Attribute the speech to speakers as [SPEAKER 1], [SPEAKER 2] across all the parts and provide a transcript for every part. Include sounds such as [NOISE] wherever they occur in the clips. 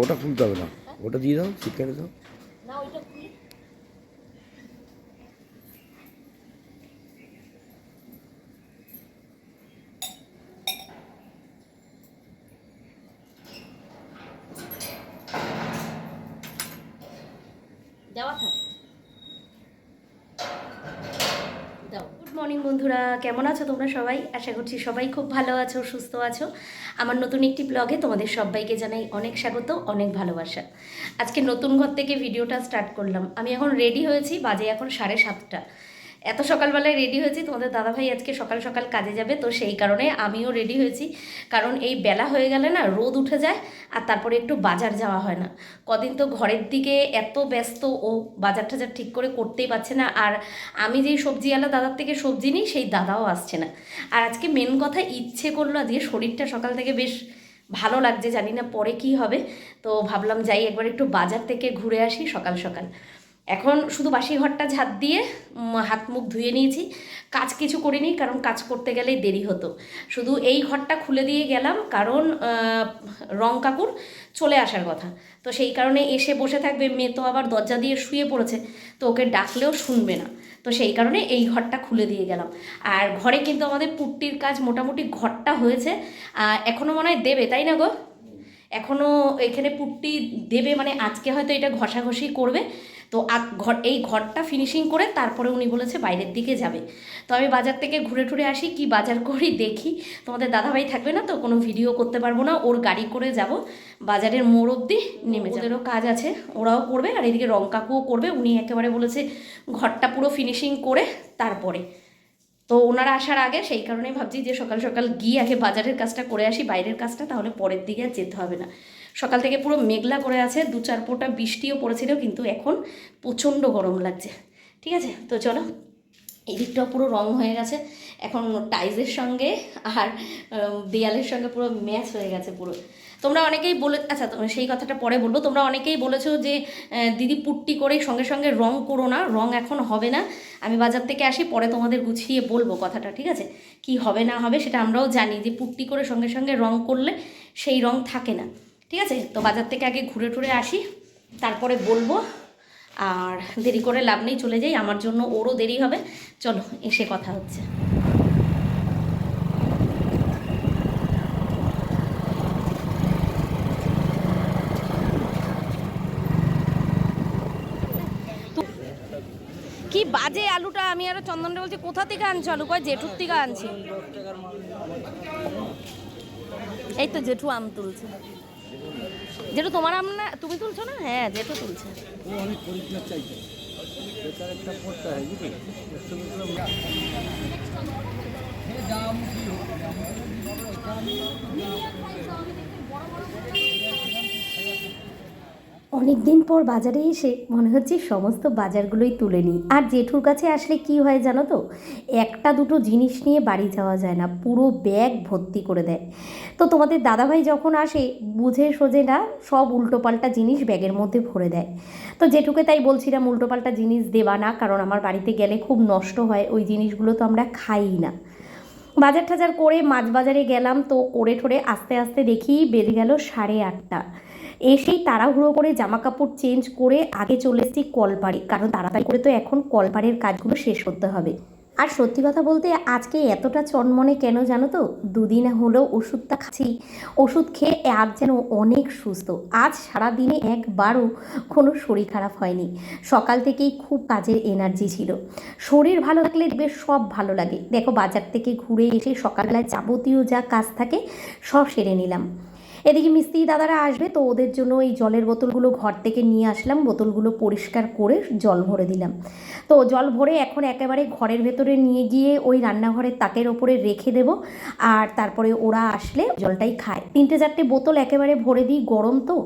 [SPEAKER 1] ওটা খুলতে হবে না। ওটা দিয়ে দাও চিকেনে দাও।
[SPEAKER 2] দেওয়া থাক। দাও
[SPEAKER 3] গুড মর্নিং বন্ধুরা। কেমন আছো তোমরা সবাই? আশা করছি সবাই খুব ভালো আছো সুস্থ আছো। আমার নতুন একটি ব্লগে তোমাদের সবাইকে জানাই অনেক স্বাগত, অনেক ভালোবাসা। আজকে নতুন ঘর থেকে ভিডিওটা স্টার্ট করলাম। আমি এখন রেডি হয়েছি, বাজে এখন সাড়ে সাতটা। এত সকালবেলায় রেডি হয়েছি, তোমাদের দাদাভাই আজকে সকাল সকাল কাজে যাবে, তো সেই কারণে আমিও রেডি হয়েছি। কারণ এই বেলা হয়ে গেলে না রোদ উঠে যায়, আর তারপরে একটু বাজার যাওয়া হয় না। কদিন তো ঘরের দিকে এত ব্যস্ত, ও বাজার টাজার ঠিক করে করতেই পারছে না। আর আমি যেই সবজিওয়ালা দাদার থেকে সবজি নিই, সেই দাদাও আসছে না। আর আজকে মেন কথা, ইচ্ছে করল আজকে শরীরটা সকাল থেকে বেশ ভালো লাগছে, জানি না পরে কি হবে। তো ভাবলাম যাই, একবার একটু বাজার থেকে ঘুরে আসি সকাল সকাল। এখন শুধু বাসি ঘরটা ঝাঁট দিয়ে হাত মুখ ধুয়ে নিয়েছি। কাজ কিছু করিনি কারণ কাজ করতে গেলেই দেরি হতো। শুধু এই ঘরটা খুলে দিয়ে গেলাম কারণ রং কাকুর চলে আসার কথা। তো সেই কারণে এসে বসে থাকবে মেয়ে তো আবার দরজা দিয়ে শুয়ে পড়েছে তো ওকে ডাকলেও শুনবে না। তো সেই কারণে এই ঘরটা খুলে দিয়ে গেলাম। আর ঘরে কিন্তু আমাদের পুট্টির কাজ মোটামুটি ঘরটা হয়েছে। আহ, এখনও মনে হয় দেবে তাই না গো? এখনও এখানে পুট্টি দেবে মানে আজকে হয়তো এটা ঘষাঘষি করবে। তো ঘর এই ঘরটা ফিনিশিং করে তারপরে উনি বলেছে বাইরের দিকে যাবে। তো আমি বাজার থেকে ঘুরে টুরে আসি, কি বাজার করি দেখি। তোমাদের দাদাভাই থাকবে না তো, কোনো ভিডিও করতে পারব না। ওর গাড়ি করে যাব। বাজারের মোড় অব্দি নেমে। ওদেরও কাজ আছে, ওরাও করবে। আর এদিকে রং কাকুও করবে। উনি একেবারে বলেছে ঘরটা পুরো ফিনিশিং করে তারপরে। তো ওনারা আসার আগে সেই কারণেই ভাবছি যে সকাল সকাল গিয়ে আগে বাজারের কাজটা করে আসি, বাইরের কাজটা, তাহলে পরের দিকে আর যেতে হবে না। সকাল থেকে পুরো মেঘলা করে আছে, দু চার ফোঁটা বৃষ্টিও পড়েছিল কিন্তু এখন প্রচণ্ড গরম লাগছে। ঠিক আছে? তো চলো এই দিকটাও পুরো রং হয়ে গেছে। এখন টাইলসের সঙ্গে আর দেয়ালের সঙ্গে পুরো ম্যাচ হয়ে গেছে পুরো। তোমরা অনেকেই বলে আচ্ছা সেই কথাটা পরে বলব। তোমরা অনেকেই বলেছ যে দিদি পুট্টি করে সঙ্গে সঙ্গে রং করো না, রং এখন হবে না। আমি বাজার থেকে আসি, পরে তোমাদের গুছিয়ে বলব কথাটা, ঠিক আছে? কি হবে না হবে সেটা আমরাও জানি যে পুট্টি করে সঙ্গে সঙ্গে রং করলে সেই রং থাকে না। ঠিক আছে? তো বাজার থেকে আগে ঘুরে টুরে আসি, তারপরে বলব। আর দেরি করে লাভ নেই, চলে যাই। আমার জন্য ওরও দেরি হবে। চলো, এসে কথা হচ্ছে। কি বাজে আলুটা? আমি আরও চন্দনটা বলছি, কোথা থেকে আনছো আলু? কয় জেঠুর থেকে আনছি। এই তো জেঠু আম তুলছে। জেঠু তোমার আমরা তুমি তুলছো না? হ্যাঁ যেটা তুলছে।
[SPEAKER 4] অনেক পরীক্ষা চাইছে বেকার একটা পড়তে হয় বুঝলি? একটু
[SPEAKER 3] অনেক দিন পর বাজারে এসে মনে হচ্ছে সমস্ত বাজারগুলোই তুলে নিই। আর জেঠুর কাছে আসলে কি হয় জানো তো? একটা দুটো জিনিস নিয়ে বাড়ি যাওয়া যায় না, পুরো ব্যাগ ভর্তি করে দেয়। তো তোমাদের দাদাভাই যখন আসে, বুঝে সোজে না সব উল্টোপাল্টা জিনিস ব্যাগের মধ্যে ভরে দেয়। তো জেঠুকে তাই বলছিলাম, উল্টোপাল্টা জিনিস দেবা না, কারণ আমার বাড়িতে গেলে খুব নষ্ট হয়, ওই জিনিসগুলো তো আমরা খাই না। বাজার টাজার করে মাছ বাজারে গেলাম, তো করে ঠোরে আস্তে আস্তে দেখি বেজে গেল সাড়ে আটটা। এসেই তাড়াহুড়ো করে জামা কাপড় চেঞ্জ করে আগে চলে এসেছি কলপাড়ে। কারণ তাড়াতাড়ি করে তো এখন কলপাড়ের কাজগুলো শেষ করতে হবে। আর সত্যি কথা বলতে আজকে এতটা চনমনে কেন জানো তো? দুদিন হলো ওষুধটা খাচ্ছি। ওষুধ খেয়ে আজ যেন অনেক সুস্থ। আজ সারা দিনে একবারও কোনো শরীর খারাপ হয়নি। সকাল থেকেই খুব কাজের এনার্জি ছিল। শরীর ভালো থাকলে বেশ সব ভালো লাগে। দেখো বাজার থেকে ঘুরে এসে সকালবেলায় যাবতীয় যা কাজ থাকে সব সেরে নিলাম। এদিকে মিস্ত্রি দাদারা আসবে, তো ওদের জন্য এই জলের বোতলগুলো ঘর থেকে নিয়ে আসলাম, বোতলগুলো পরিষ্কার করে জল ভরে দিলাম। তো জল ভরে এখন একেবারে ঘরের ভেতরে নিয়ে গিয়ে ওই রান্নাঘরের তাকের ওপরে রেখে দেব, আর তারপরে ওরা আসলে জলটাই খায়। তিনটে চারটে বোতল একেবারে ভরে দিই, গরম তো,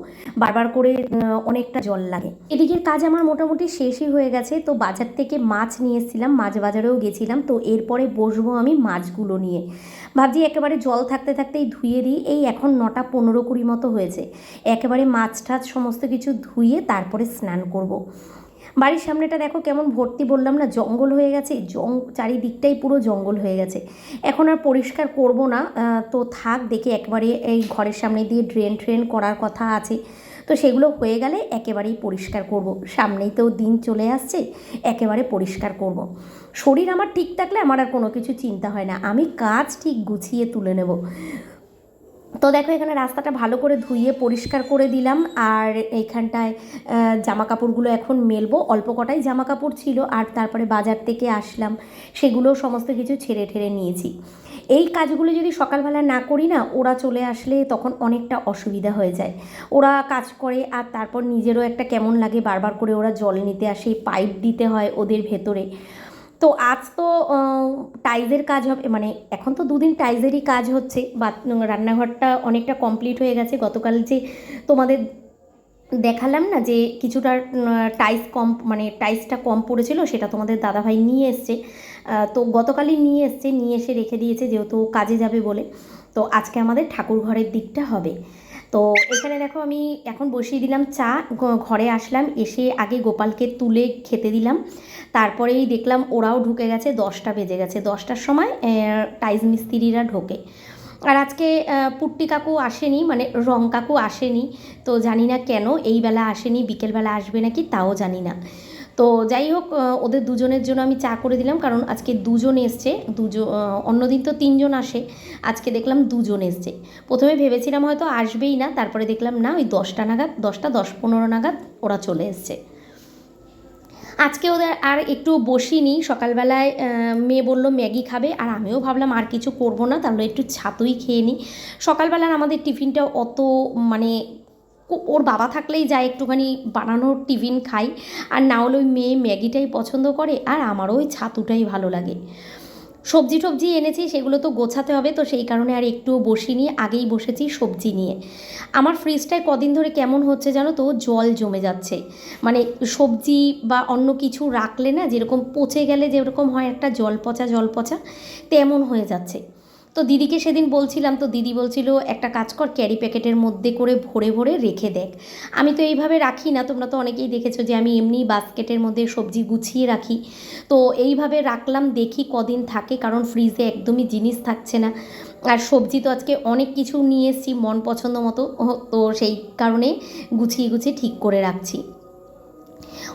[SPEAKER 3] বারবার করে অনেকটা জল লাগে। এদিকের কাজ আমার মোটামুটি শেষই হয়ে গেছে, তো বাজার থেকে মাছ নিয়ে এসেছিলাম, মাছ বাজারেও গেছিলাম, তো এরপরে বসবো আমি মাছগুলো নিয়ে। ভাবছি একেবারে জল থাকতে থাকতেই ধুয়ে দিই, এই এখন নটা পনেরো কুড়ি মতো হয়েছে। একেবারে মাছ টাছ সমস্ত কিছু ধুয়ে তারপরে স্নান করব। বাড়ির সামনেটা দেখো কেমন ভর্তি বললাম না, জঙ্গল হয়ে গেছে। জং, চারিদিকটাই পুরো জঙ্গল হয়ে গেছে। এখন আর পরিষ্কার করব না তো থাক দেখে একবারে এই ঘরের সামনে দিয়ে ড্রেন ট্রেন করার কথা আছে। তো সেগুলো হয়ে গেলে একেবারেই পরিষ্কার করব। সামনেই তো দিন চলে আসছে, একেবারে পরিষ্কার করব। শরীর আমার ঠিক থাকলে আমার আর কোনো কিছু চিন্তা হয় না। আমি কাজ ঠিক গুছিয়ে তুলে নেব। তো দেখো, এখানে রাস্তাটা ভালো করে ধুইয়ে পরিষ্কার করে দিলাম, আর এইখানটায় জামা কাপড়গুলো এখন মেলবো। অল্প কটাই জামা কাপড় ছিল, আর তারপরে বাজার থেকে আসলাম। সেগুলো সমস্ত কিছু ছেড়ে ঠেড়ে নিয়েছি। এই কাজগুলো যদি সকালবেলা না করি না, ওরা চলে আসলে তখন অনেকটা অসুবিধা হয়ে যায়। ওরা কাজ করে, আর তারপর নিজেরও একটা কেমন লাগে বারবার করে ওরা জল নিতে আসে, পাইপ দিতে হয় ওদের ভেতরে। তো আজ তো টাইলসের কাজ হবে মানে এখন তো দুদিন টাইলসেরই কাজ হচ্ছে বা রান্নাঘরটা অনেকটা কমপ্লিট হয়ে গেছে। গতকাল যে তোমাদের দেখালাম না যে কিছুটা টাইস কম মানে টাইসটা কম পড়েছিল, সেটা তোমাদের দাদাভাই নিয়ে এসছে। তো গতকালই নিয়ে এসছে, নিয়ে এসে রেখে দিয়েছে, যেহেতু কাজে যাবে বলে। তো আজকে আমাদের ঠাকুর ঘরের দিকটা হবে। তো এখানে দেখো আমি এখন বসিয়ে দিলাম চা ঘরে আসলাম, এসে আগে গোপালকে তুলে খেতে দিলাম। তারপরেই দেখলাম ওরাও ঢুকে গেছে, দশটা বেজে গেছে। দশটার সময় টাইস মিস্ত্রিরা ঢোকে। আর আজকে পুট্টি কাকু আসেনি মানে রং কাকু আসেনি। তো জানি না কেন, এই বেলা আসেনি বিকেলবেলা আসবে নাকি, তাও জানি না। তো যাই হোক ওদের দুজনের জন্য আমি চা করে দিলাম, কারণ আজকে দুজন এসছে দুজন অন্যদিন তো তিনজন আসে, আজকে দেখলাম দুজন এসছে। প্রথমে ভেবেছিলাম হয়তো আসবেই না, তারপরে দেখলাম না, ওই দশটা নাগাদ, দশটা দশ পনেরো নাগাদ ওরা চলে এসছে। আজকে ওদের আর একটু বসিনি, সকালবেলায় মেয়ে বলল ম্যাগি খাবে, আর আমিও ভাবলাম আর কিছু করব না, তাহলে একটু ছাতুই খেয়ে নিই সকালবেলার আমাদের টিফিনটা অত মানে ওর বাবা থাকলেই যায় একটুখানি বানানোর টিফিন খাই। আর না হলে ওই মেয়ে ম্যাগিটাই পছন্দ করে, আর আমারও ওই ছাতুটাই ভালো লাগে। সবজি টবজি এনেছি, সেগুলো তো গোছাতে হবে, তো সেই কারণে আর একটুও বসিনি, আগেই বসেছি সবজি নিয়ে। আমার ফ্রিজটায় কদিন ধরে কেমন হচ্ছে জানো তো, জল জমে যাচ্ছে। মানে সবজি বা অন্য কিছু রাখলে না, যেরকম পচে গেলে যেরকম হয় একটা জল পচা জল পচা তেমন হয়ে যাচ্ছে। তো দিদিকে সেদিন বলছিলাম, তো দিদি বলছিল, একটা কাজ কর ক্যারি প্যাকেটের মধ্যে করে ভরে ভরে রেখে দেখ। আমি তো এইভাবে রাখি না, তোমরা তো অনেকেই দেখেছ যে আমি এমনি বাস্কেটের মধ্যে সবজি গুছিয়ে রাখি। তো এইভাবে রাখলাম, দেখি কদিন থাকে, কারণ ফ্রিজে একদমই জিনিস থাকছে না। আর সবজি তো আজকে অনেক কিছু নিয়ে এসেছি মন পছন্দ মতো, তো সেই কারণে গুছিয়ে গুছিয়ে ঠিক করে রাখছি।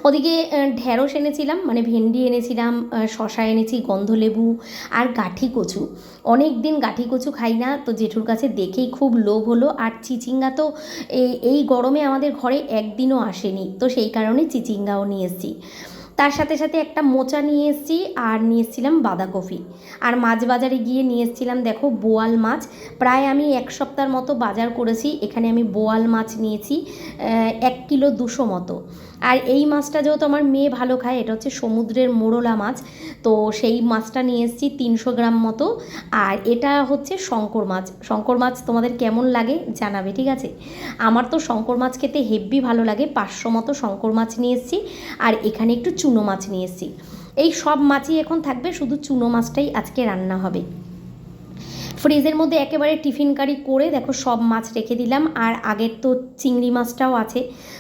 [SPEAKER 3] ওদিকে ঢ্যাঁড়স এনেছিলাম মানে ভেন্ডি এনেছিলাম শশা এনেছি, গন্ধলেবু আর গাঠি কচু। অনেক দিন গাঠি কচু খাই না, তো জেঠুর কাছে দেখেই খুব লোভ হলো। আর চিচিঙ্গা তো এই এই গরমে আমাদের ঘরে একদিনও আসেনি, তো সেই কারণে চিচিঙ্গাও নিয়ে এসেছি। তার সাথে সাথে একটা মোচা নিয়ে এসেছি, আর নিয়ে এসেছিলাম বাঁধাকপি। আর মাছ বাজারে গিয়ে নিয়ে এসেছিলাম, দেখো, বোয়াল মাছ। প্রায় আমি এক সপ্তাহের মতো বাজার করেছি, এখানে আমি বোয়াল মাছ নিয়েছি এক কিলো দুশো মতো। আর এই মাছটা যেহেতু আমার মেয়ে ভালো খায়, এটা হচ্ছে সমুদ্রের মোরলা মাছ, তো সেই মাছটা নিয়ে এসেছি তিনশো গ্রাম মতো। আর এটা হচ্ছে শঙ্কর মাছ। শঙ্কর মাছ তোমাদের কেমন লাগে জানাবে, ঠিক আছে? আমার তো শঙ্কর মাছ খেতে হেব্বি ভালো লাগে, পাঁচশো মতো শঙ্কর মাছ নিয়ে এসেছি, আর এখানে একটু চুনো মাছ নিয়ে এসেছি। এই সব মাছই এখন থাকবে, শুধু চুনো মাছটাই আজকে রান্না হবে। ফ্রিজের মধ্যে একেবারে টিফিন কারি করে দেখো সব মাছ রেখে দিলাম। আর আগের তো চিংড়ি মাছটাও আছে।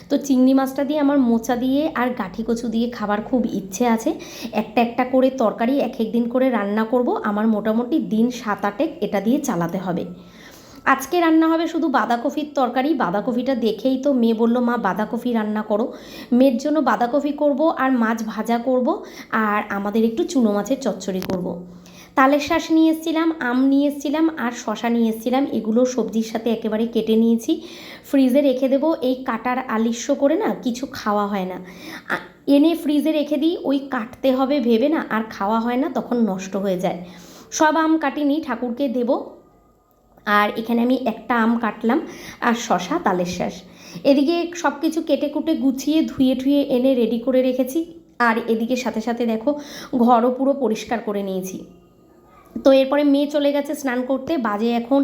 [SPEAKER 3] তো চিংড়ি মাছটা দিয়ে আমার মোচা দিয়ে আর গাঠি কচু দিয়ে খাবার খুব ইচ্ছে আছে। একটা একটা করে তরকারি এক এক দিন করে রান্না করব। আমার মোটামুটি দিন সাত আটেক এটা দিয়ে চালাতে হবে। আজকে রান্না হবে শুধু বাঁধাকপির তরকারি। বাঁধাকপিটা দেখেই তো মেয়ে বলল, মা, বাঁধাকপি রান্না করো। মেয়ের জন্য বাঁধাকপি করব আর মাছ ভাজা করব। আর আমাদের একটু চুনো মাছের চচ্চড়ি করব। তালের শাঁস নিয়ে এসেছিলাম, আম নিয়ে এসেছিলাম আর শশা নিয়ে এসেছিলাম। এগুলো সবজির সাথে একেবারে কেটে নিয়েছি। ফ্রিজে রেখে দেবো। এই কাটার আলিস্য করে না কিছু খাওয়া হয় না। এনে ফ্রিজে রেখে দিই। ওই কাটতে হবে ভেবে না আর খাওয়া হয় না, তখন নষ্ট হয়ে যায়। সব আম কাটিনি, ঠাকুরকে দেবো। আর এখানে আমি একটা আম কাটলাম আর শশা তালের শাঁস। এদিকে সব কিছু কেটে কুটে গুছিয়ে, ধুয়ে ধুয়ে এনে রেডি করে রেখেছি। আর এদিকে সাথে সাথে দেখো, ঘরও পুরো পরিষ্কার করে নিয়েছি। তো এরপরে মেয়ে চলে গেছে স্নান করতে, বাজে এখন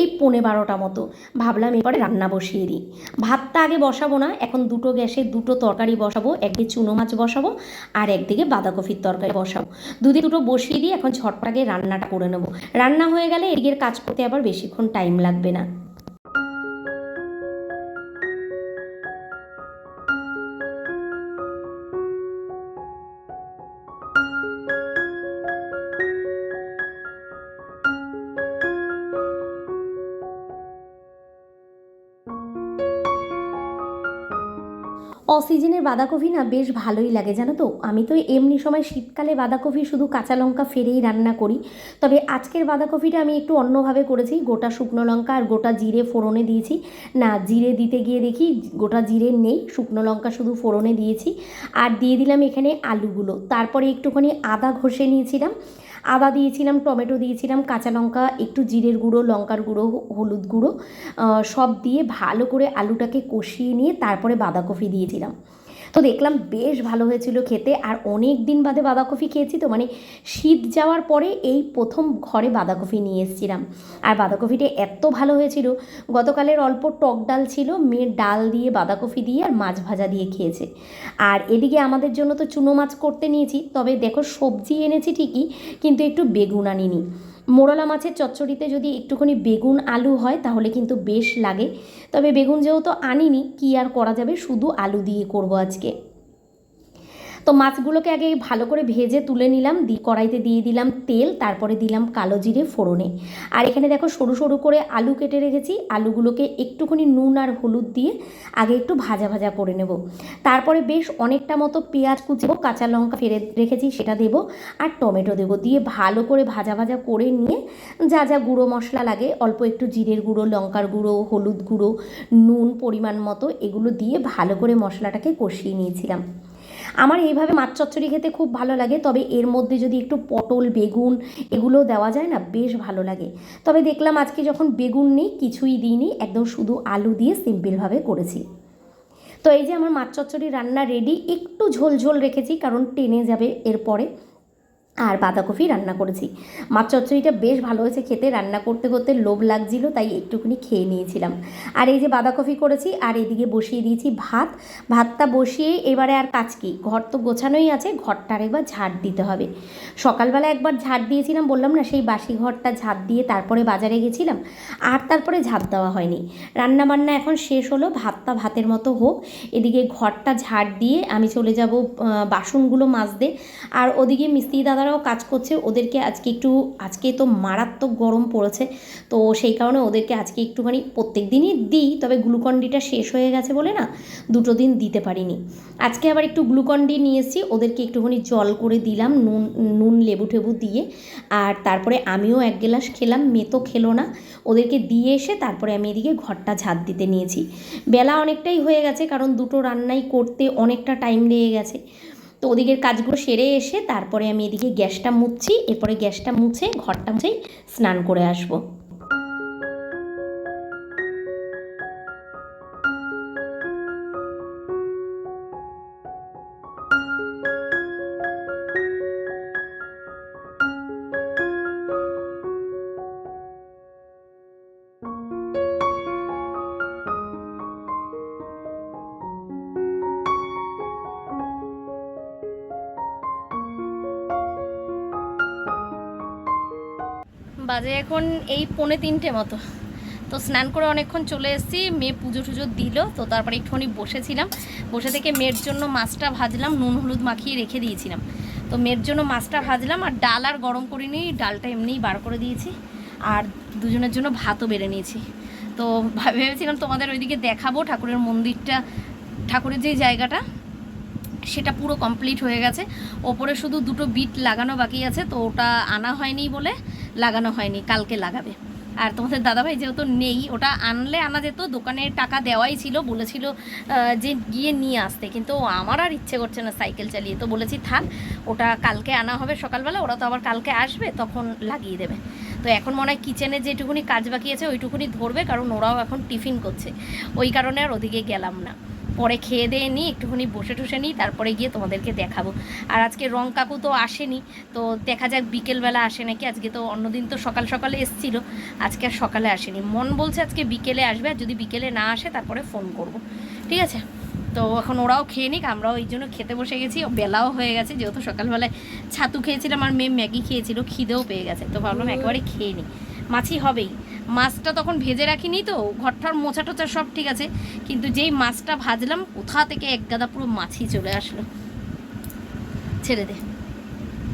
[SPEAKER 3] এই পৌনে বারোটা মতো। ভাবলাম এরপরে রান্না বসিয়ে দিই। ভাতটা আগে বসাবো না, এখন দুটো গ্যাসে দুটো তরকারি বসাবো, একদিকে চুনো মাছ বসাবো আর একদিকে বাঁধাকপির তরকারি বসাবো। দুদিকে দুটো বসিয়ে দিই এখন ছটপাগে রান্নাটা করে নেব। রান্না হয়ে গেলে এদিকের কাজ করতে আবার বেশিক্ষণ টাইম লাগবে না। অসিজনের বাঁধাকপি না বেশ ভালোই লাগে, জানো তো? আমি তো এমনি সময় শীতকালে বাঁধাকপি শুধু কাঁচা লঙ্কা ফেরেই রান্না করি। তবে আজকের বাঁধাকপিটা আমি একটু অন্যভাবে করেছি। গোটা শুকনো লঙ্কা আর গোটা জিরে ফোড়নে দিয়েছি। না, জিরে দিতে গিয়ে দেখি গোটা জিরে নেই, শুকনো লঙ্কা শুধু ফোড়নে দিয়েছি। আর দিয়ে দিলাম এখানে আলুগুলো। তারপরে একটুখানি আদা ঘষে নিয়েছিলাম। আদা দিয়েছিলাম, টমেটো দিয়েছিলাম, কাঁচা লঙ্কা, একটু জিরের গুঁড়ো, লঙ্কার গুঁড়ো হলুদ গুঁড়ো সব দিয়ে ভালো করে আলুটাকে কষিয়ে নিয়ে তারপরে বাঁধাকপি দিয়েছিলাম। তো দেখলাম বেশ ভালো হয়েছিল খেতে, আর অনেক দিন বাদে বাঁধাকপি খেয়েছি তো মানে শীত যাওয়ার পরে এই প্রথম ঘরে বাঁধাকপি নিয়ে এসেছিলাম। আর বাঁধাকপিটা এত ভালো হয়েছিল, গতকালের অল্প টক ডাল ছিল, মেয়ের ডাল দিয়ে বাঁধাকপি দিয়ে আর মাছ ভাজা দিয়ে খেয়েছে। আর এদিকে আমাদের জন্য তো চুনো মাছ করতে নিয়েছি, তবে দেখো সবজি এনেছি ঠিকই, কিন্তু একটু বেগুন আনিনি। মোরলা মাছের চচ্চড়িতে যদি একটুখানি বেগুন, আলু হয়, তাহলে কিন্তু বেশ লাগে। তবে বেগুন যেহেতু আনিনি, কি আর করা যাবে? শুধু আলু দিয়ে করব আজকে। তো মাছগুলোকে আগে ভালো করে ভেজে তুলে নিলাম, দি কড়াইতে দিয়ে দিলাম তেল, তারপরে দিলাম কালো জিরে ফোড়নে। আর এখানে দেখো সরু সরু করে আলু কেটে রেখেছি, আলুগুলোকে একটুখানি নুন আর হলুদ দিয়ে আগে একটু ভাজা ভাজা করে নেব। তারপরে বেশ অনেকটা মতো পেঁয়াজ কুচিব কাঁচা লঙ্কা ফেরে রেখেছি, সেটা দেব আর টমেটো দেবো। দিয়ে ভালো করে ভাজা ভাজা করে নিয়ে যা যা গুঁড়ো মশলা লাগে, অল্প একটু জিরের গুঁড়ো, লঙ্কার গুঁড়ো, হলুদ গুঁড়ো, নুন পরিমাণ মতো এগুলো দিয়ে ভালো করে মশলাটাকে কষিয়ে নিয়েছিলাম। আমার এইভাবে মাছ চচ্চড়ি খেতে খুব ভালো লাগে, তবে এর মধ্যে যদি একটু পটল, বেগুন এগুলো দেওয়া যায় না, বেশ ভালো লাগে। তবে দেখলাম আজকে যখন বেগুন নেই, কিছুই দিইনি, একদম শুধু আলু দিয়ে সিম্পলভাবে করেছি। তো এই যে আমার মাছ চচ্চড়ি রান্না রেডি একটু ঝোল ঝোল রেখেছি, কারণ টেনে যাবে এরপরে। আর বাঁধাকপি রান্না করেছি। মাছ চচ্চড়িটা বেশ ভালো হয়েছে খেতে, রান্না করতে করতে লোভ লাগছিল, তাই একটুখানি খেয়ে নিয়েছিলাম। আর এই যে বাঁধাকপি করেছি, আর এদিকে বসিয়ে দিয়েছি ভাত। ভাতটা বসিয়ে এবারে আর কাজ কি? ঘর তো গোছানোই আছে, ঘরটার একবার ঝাড় দিতে হবে। সকালবেলা একবার ঝাড় দিয়েছিলাম, বললাম না সেই বাসি ঘরটা ঝাড় দিয়ে তারপরে বাজারে গেছিলাম, আর তারপরে ঝাড় দেওয়া হয়নি। রান্না বান্না এখন শেষ হলো, ভাতটা ভাতের মতো হোক। এদিকে ঘরটা ঝাড় দিয়ে আমি চলে যাব বাসনগুলো মাজতে। আর ওদিকে মিস্ত্রি দাদারাও কাজ করছে। ওদেরকে আজকে একটু, আজকে তো মারাত্মক গরম পড়েছে। তো সেই কারণে ওদেরকে আজকে একটুখানি প্রত্যেক দিনই দিই, তবে গ্লুকন ডিটা শেষ হয়ে গেছে বলে না দুটো দিন দিতে পারিনি। আজকে আবার একটু গ্লুকন ডি নিয়ে এসেছি। ওদেরকে একটুখানি জল করে দিলাম, নুন নুন লেবু টেবু দিয়ে। আর তারপরে আমিও এক গ্লাস খেলাম, মেয়ে তো খেলো না। ওদেরকে দিয়ে এসে তারপরে আমি এদিকে ঘরটা ঝাঁট দিতে নিয়েছি। বেলা অনেকটাই হয়ে গেছে, কারণ দুটো রান্নাই করতে অনেকটা টাইম লেগে গেছে। তো ওদিকের কাজগুলো সেরে এসে তারপরে আমি এদিকে গ্যাসটা মুছছি, এরপরে গ্যাসটা মুছে, ঘরটা মুছেই স্নান করে আসব। বাজে এখন এই পৌনে তিনটে মতো। তো স্নান করে অনেকক্ষণ চলে এসেছি, মেয়ে পুজো টুজো দিল, তো তারপরে একটুখানি বসেছিলাম। বসে থেকে মেয়ের জন্য মাছটা ভাজলাম, নুন হলুদ মাখিয়ে রেখে দিয়েছিলাম। তো মেয়ের জন্য মাছটা ভাজলাম, আর ডাল আর গরম করিনি ডালটা এমনিই বার করে দিয়েছি, আর দুজনের জন্য ভাতও বেড়ে নিয়েছি। তো ভেবেছিলাম তোমাদের ওইদিকে দেখাবো, ঠাকুরের মন্দিরটা, ঠাকুরের যে জায়গাটা, সেটা পুরো কমপ্লিট হয়ে গেছে। ওপরে শুধু দুটো বিট লাগানো বাকি আছে, তো ওটা আনা হয়নি বলে লাগানো হয়নি, কালকে লাগাবে। আর তোমাদের দাদাভাই যেহেতু নেই, ওটা আনলে আনা যেত, দোকানে টাকা দেওয়াই ছিল, বলেছিল যে গিয়ে নিয়ে আসতে। কিন্তু আমার আর ইচ্ছে করছে না সাইকেল চালিয়ে। তো বলেছি, থাক, ওটা কালকে আনা হবে সকালবেলা, ওরা তো আবার কালকে আসবে, তখন লাগিয়ে দেবে। তো এখন মনে হয় কিচেনে যেটুকুনি কাজ বাকি আছে, ওইটুকুনি ধরবে, কারণ ওরাও এখন টিফিন করছে। ওই কারণে আর ওদিকে গেলাম না। পরে খেয়ে দিয়ে নিই একটুখানি বসে টসে নিই তারপরে গিয়ে তোমাদেরকে দেখাবো। আর আজকে রং কাকু তো আসেনি তো দেখা যাক বিকেলবেলা আসে নাকি। আজকে তো অন্যদিন তো সকাল সকালে এসছিল আজকে আর সকালে আসেনি। মন বলছে আজকে বিকেলে আসবে আর যদি বিকেলে না আসে তারপরে ফোন করব। ঠিক আছে? তো এখন ওরাও খেয়ে নিক আমরাও এই জন্য খেতে বসে গেছি ও বেলাও হয়ে গেছে যেহেতু সকালবেলায় ছাতু খেয়েছিলাম আর মেয়ে ম্যাগি খেয়েছিল খিদেও পেয়ে গেছে তো ভাবলাম একেবারে খেয়ে নিই। মাছি হবেই। মাছটা তখন ভেজে রাখিনি তো, ঘরটার মোছা টোচা সব ঠিক আছে, কিন্তু যেই মাছটা ভাজলাম, কোথা থেকে এক গাদা পুরো মাছই চলে আসলো। ছেড়ে দে।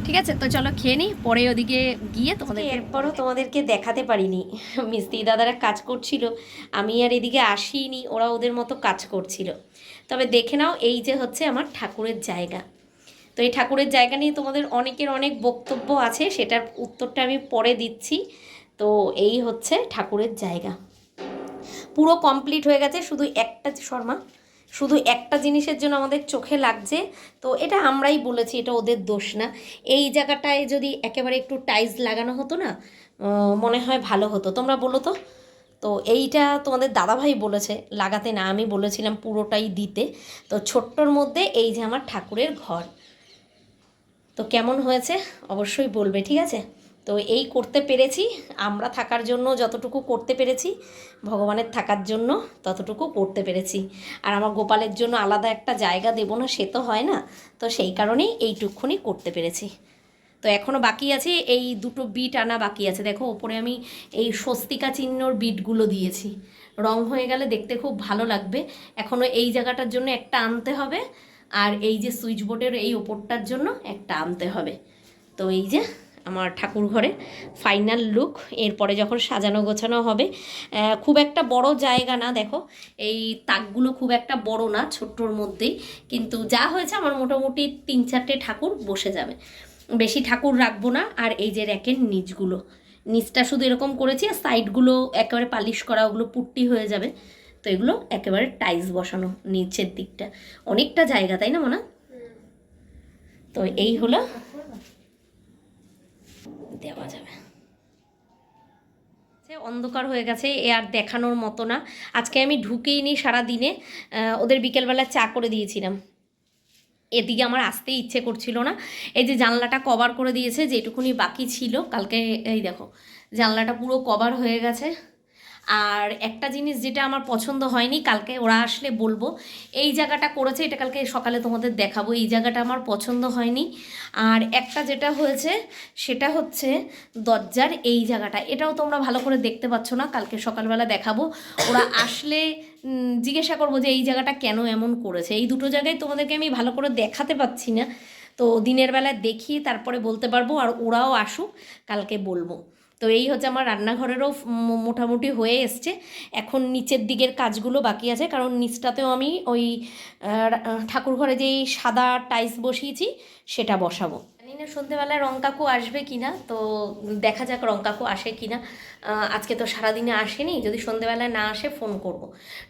[SPEAKER 3] ঠিক আছে? তো চলো খেয়ে নিই পরে ওদিকে গিয়ে তোমাদের এরপরও তোমাদেরকে দেখাতে পারিনি। মিস্ত্রি দাদারা কাজ করছিল, আমি আর এদিকে আসিনি, ওরা ওদের মতো কাজ করছিল। তবে দেখে নাও, এই যে হচ্ছে আমার ঠাকুরের জায়গা। তো এই ঠাকুরের জায়গা নিয়ে তোমাদের অনেকের অনেক বক্তব্য আছে, সেটার উত্তরটা আমি পরে দিচ্ছি। তো এই হচ্ছে ঠাকুরের জায়গা। পুরো কমপ্লিট হয়ে গেছে, শুধু একটা শর্মা, শুধু একটা জিনিসের জন্য আমাদের চোখে লাগছে। তো এটা আমরাই বলেছি, এটা ওদের দোষ না। এই জায়গাটায় যদি একেবারে একটু টাইলস লাগানো হতো না মনে হয় ভালো হতো। তোমরা বলো তো? তো এইটা তোমাদের দাদাভাই বলেছে, লাগাতে না, আমি বলেছিলাম পুরোটাই দিতে। তো ছোট্টর মধ্যে এই যে আমার ঠাকুরের ঘর। তো কেমন হয়েছে? অবশ্যই বলবে, ঠিক আছে? তো এই করতে পেরেছি। আমরা থাকার জন্য যতটুকু করতে পেরেছি, ভগবানের থাকার জন্য ততটুকু করতে পেরেছি। আর আমার গোপালের জন্য আলাদা একটা জায়গা দেবো না, সে তো হয় না। তো সেই কারণেই এইটুকুনি করতে পেরেছি। তো এখনও বাকি আছে, এই দুটো বিট আনা বাকি আছে। দেখো, ওপরে আমি এই স্বস্তিকা চিহ্নর বিটগুলো দিয়েছি। রং হয়ে গেলে দেখতে খুব ভালো লাগবে। এখনও এই জায়গাটার জন্য একটা আনতে হবে। আর এই যে সুইচ বোর্ডের এই ওপরটার জন্য একটা আনতে হবে। তো এই যে আমার ঠাকুর ঘরে ফাইনাল লুক এরপরে যখন সাজানো গোছানো হবে খুব একটা বড় জায়গা না, দেখো, এই তাকগুলো খুব একটা বড় না, ছোট্টর মধ্যেই। কিন্তু যা হয়েছে, আমার মোটামুটি তিন চারটে ঠাকুর বসে যাবে। বেশি ঠাকুর রাখব না, আর এই যে র্যাকের নিচগুলো। নিচটা শুধু এরকম করেছি, আর সাইডগুলো একেবারে পালিশ করা, ওগুলো পুট্টি হয়ে যাবে। তো এগুলো একেবারে টাইলস বসানো নিচের দিকটা। অনেকটা জায়গা, তাই না, মনে? তো এই হলো দেওয়া যাবে। অন্ধকার হয়ে গেছে, এ আর দেখানোর মতো না। আজকে আমি ঢুকেই নি সারা দিনে ওদের বিকেলবেলা চা করে দিয়েছিলাম। এদিকে আমার আসতে ইচ্ছে করছিল না। এই যে জানলাটা কভার করে দিয়েছে, যেটুকুনি বাকি ছিল, কালকে এই দেখো, জানলাটা পুরো কভার হয়ে গেছে। আর একটা জিনিস যেটা আমার পছন্দ হয়নি কালকে ওরা আসলে বলব এই জায়গাটা করেছে এটা কালকে সকালে তোমাদের দেখাবো এই জায়গাটা আমার পছন্দ হয়নি। আর একটা যেটা হয়েছে সেটা হচ্ছে দরজার এই জায়গাটা। এটাও তোমরা ভালো করে দেখতে পাচ্ছ না কালকে সকালবেলা দেখাবো। ওরা [COUGHS] আসলে জিজ্ঞাসা করব যে এই জায়গাটা কেন এমন করেছে? এই দুটো জায়গায় তোমাদেরকে আমি ভালো করে দেখাতে পাচ্ছি না। তো দিনের বেলা দেখি তারপরে বলতে পারব আর ওরাও আসুক কালকে বলব। তো এই হচ্ছে আমার রান্নাঘরেরও মোটামুটি হয়ে এসছে। এখন নিচের দিকের কাজগুলো বাকি আছে, কারণ নিচটাতেও আমি ওই ঠাকুরঘরে ঠাকুর ঘরে যেই সাদা টাইলস বসিয়েছি, সেটা বসাবো। না সন্ধেবেলায় রং কাকু আসবে কিনা তো দেখা যাক রং কাকু আসে কিনা। আহ, আজকে তো সারাদিনে আসেনি যদি সন্ধেবেলায় না আসে ফোন করব।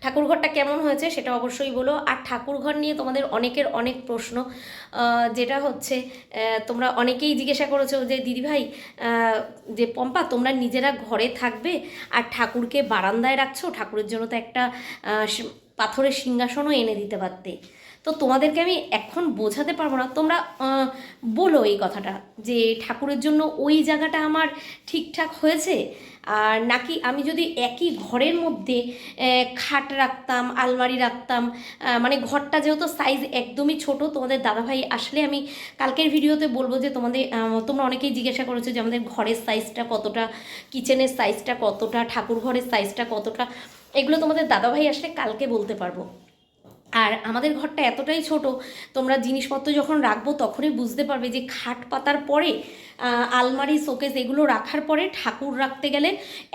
[SPEAKER 3] ঠাকুর ঘরটা কেমন হয়েছে সেটা অবশ্যই বলো। আর ঠাকুর ঘর নিয়ে তোমাদের অনেকের অনেক প্রশ্ন। যেটা হচ্ছে তোমরা অনেকেই জিজ্ঞাসা করেছ যে দিদিভাই যে পম্পা তোমরা নিজেরা ঘরে থাকবে আর ঠাকুরকে বারান্দায় রাখছো? ঠাকুরের জন্য তো একটা পাথরের সিংহাসনও এনে দিতে পারতে। তো তোমাদেরকে আমি এখন বোঝাতে পারব না। তোমরা বলো এই কথাটা যে ঠাকুরের জন্য ওই জায়গাটা আমার ঠিকঠাক হয়েছে? আর নাকি আমি যদি একই ঘরের মধ্যে খাট রাখতাম, আলমারি রাখতাম মানে ঘরটা যেহেতু সাইজ একদমই ছোট, তোমাদের দাদাভাই আসলে আমি কালকের ভিডিওতে বলব যে তোমাদের তোমরা অনেকেই জিজ্ঞাসা করেছ যে আমাদের ঘরের সাইজটা কতটা কিচেনের সাইজটা কতটা, ঠাকুর ঘরের সাইজটা কতটা, এগুলো তোমাদের দাদাভাই আসলে কালকে বলতে পারব। আর আমাদের ঘরটা এতটাই ছোট, তোমরা জিনিসপত্র যখন রাখব তখনই বুঝতে পারবে যে খাট পাতার পরে আলমারি, শোকেস এগুলো রাখার পরে ঠাকুর রাখতে গেলে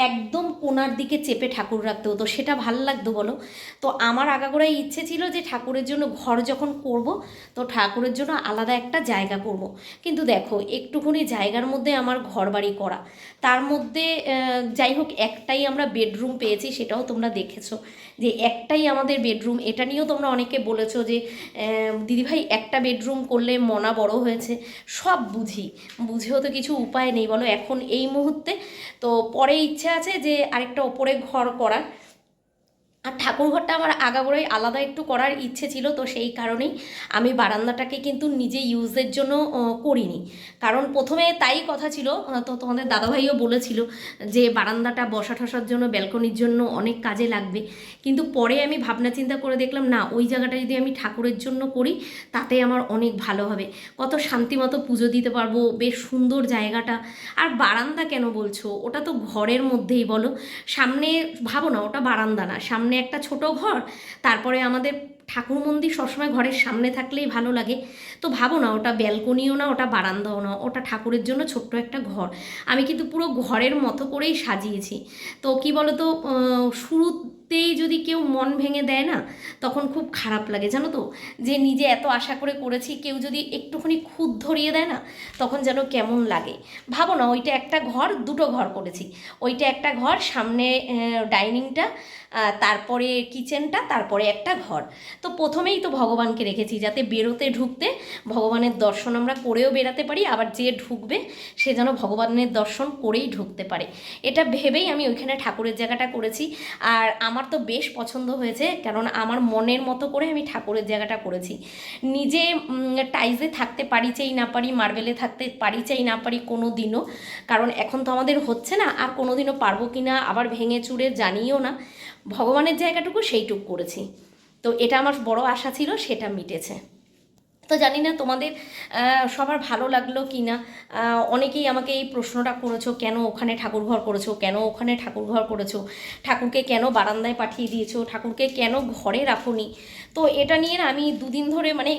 [SPEAKER 3] একদম কোনার দিকে চেপে ঠাকুর রাখতে হতো। সেটা ভালো লাগতো বলো। তো আমার আগাগোড়াই ইচ্ছে ছিল যে ঠাকুরের জন্য ঘর যখন করব, তো ঠাকুরের জন্য আলাদা একটা জায়গা করব। কিন্তু দেখো, একটুখানি জায়গার মধ্যে আমার ঘর বাড়ি করা। তার মধ্যে যাই হোক, একটাই আমরা বেডরুম পেয়েছি, সেটাও তোমরা দেখেছ। যে একটাই আমাদের বেডরুম, এটা নিয়েও তোমরা অনেকে বলেছ যে দিদিভাই একটা বেডরুম করলে মনা বড় হয়েছে। সব বুঝি বুঝেও তো কিছু উপায় নেই, বলো এখন এই মুহূর্তে। তো পরে ইচ্ছে আছে যে আরেকটা ওপরে ঘর করার। আর ঠাকুর ঘরটা আমার আগাগোড়াই আলাদা একটু করার ইচ্ছে ছিল, তো সেই কারণেই আমি বারান্দাটাকে কিন্তু নিজে ইউজের জন্য করিনি। কারণ প্রথমে তাই কথা ছিল তো তোমাদের দাদাভাইও বলেছিল যে বারান্দাটা বসা ঠসার জন্য ব্যালকনির জন্য অনেক কাজে লাগবে। কিন্তু পরে আমি ভাবনা চিন্তা করে দেখলাম, না, ওই জায়গাটা যদি আমি ঠাকুরের জন্য করি, তাতে আমার অনেক ভালো হবে। কত শান্তি মতো পুজো দিতে পারব, বেশ সুন্দর জায়গাটা। আর বারান্দা কেন বলছো? ওটা তো ঘরের মধ্যেই বলো। সামনে, ভাবো না, ওটা বারান্দা না, সামনে সামনে একটা ছোট ঘর তারপরে আমাদের ঠাকুর মন্দির সবসময় ঘরের সামনে থাকলেই ভালো লাগে। তো ভাবো না ওটা ব্যালকনিও না ওটা বারান্দাও না ওটা ঠাকুরের জন্য ছোট্ট একটা ঘর। আমি কিন্তু পুরো ঘরের মতো করেই সাজিয়েছি। তো কি বলো তো আহ, শুরুতেই যদি কেউ মন ভেঙে দেয় না তখন খুব খারাপ লাগে জানো তো? যে নিজে এত আশা করে করেছি কেউ যদি একটুখানি খুদ ধরিয়ে দেয় না তখন যেন কেমন লাগে। ভাবো না ওইটা একটা ঘর দুটো ঘর করেছি। ওইটা একটা ঘর সামনে ডাইনিংটা তারপরে কিচেনটা তারপরে একটা ঘর। তো প্রথমেই তো ভগবানকে রেখেছি, যাতে বেরোতে ঢুকতে ভগবানের দর্শন আমরা করেও বেরাতে পারি, আবার যে ঢুকবে সে যেন ভগবানের দর্শন করেই ঢুকতে পারে। এটা ভেবেই আমি ওইখানে ঠাকুরের জায়গাটা করেছি। আর আমার তো বেশ পছন্দ হয়েছে, কারণ আমার মনের মতো করে আমি ঠাকুরের জায়গাটা করেছি। নিজে টাইলসে থাকতে পারি চাই না পারি মার্বেলে থাকতে পারি চাই না পারি কোনো দিনও কারণ এখন তো আমাদের হচ্ছে না, আর কোনো দিনও পারব কি না আবার ভেঙে চুরে জানিও না। ভগবানের জায়গাটুকু সেইটুকু করেছি। তো এটা আমার বড় আশা ছিল সেটা মিটেছে। তো জানি না তোমাদের সবার ভালো লাগল কি না অনেকেই আমাকে এই প্রশ্নটা করেছ কেন ওখানে ঠাকুরঘর করেছ কেন ওখানে ঠাকুরঘর করেছ ঠাকুরকে কেন বারান্দায় পাঠিয়ে দিয়েছ ঠাকুরকে কেন ঘরে রাখোনি? তো এটা নিয়ে না আমি দুদিন ধরে মানে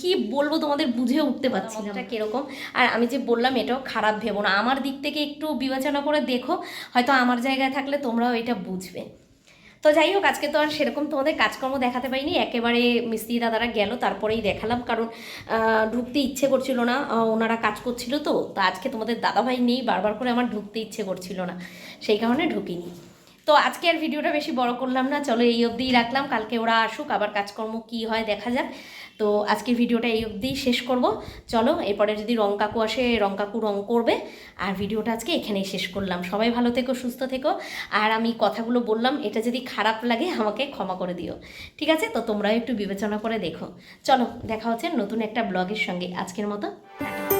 [SPEAKER 3] কি বলব তোমাদের বুঝে উঠতে পারছি না। এটা কীরকম? আর আমি যে বললাম এটাও খারাপ ভেবো না। আমার দিক থেকে একটু বিবেচনা করে দেখো হয়তো আমার জায়গায় থাকলে তোমরাও এটা বুঝবে। তো যাই হোক, আজকে তো আর সেরকম তোমাদের কাজকর্ম দেখাতে পাইনি একেবারে মিস্ত্রি দাদারা গেল, তারপরেই দেখালাম, কারণ ঢুকতে ইচ্ছে করছিল না ওনারা কাজ করছিল তো তো আজকে তোমাদের দাদাভাই নেই, বারবার করে আমার ঢুকতে ইচ্ছে করছিল না, সেই কারণে ঢুকিনি। তো আজকে আর ভিডিওটা বেশি বড় করলাম না, চলো এই অবধিই রাখলাম, কালকে ওরা আসুক, আবার কাজকর্ম কি হয় দেখা যাক। তো আজকের ভিডিওটা এই অবধি শেষ করব। চলো, এরপরে যদি রং কাকু আসে, রং কাকু রং করবে। আর ভিডিওটা আজকে এখানেই শেষ করলাম। সবাই ভালো থেকো, সুস্থ থেকো। আর আমি কথাগুলো বললাম, এটা যদি খারাপ লাগে আমাকে ক্ষমা করে দিও। ঠিক আছে? তো তোমরাও একটু বিবেচনা করে দেখো। চলো, দেখা হচ্ছে নতুন একটা ব্লগের সঙ্গে। আজকের মতো। টাটা।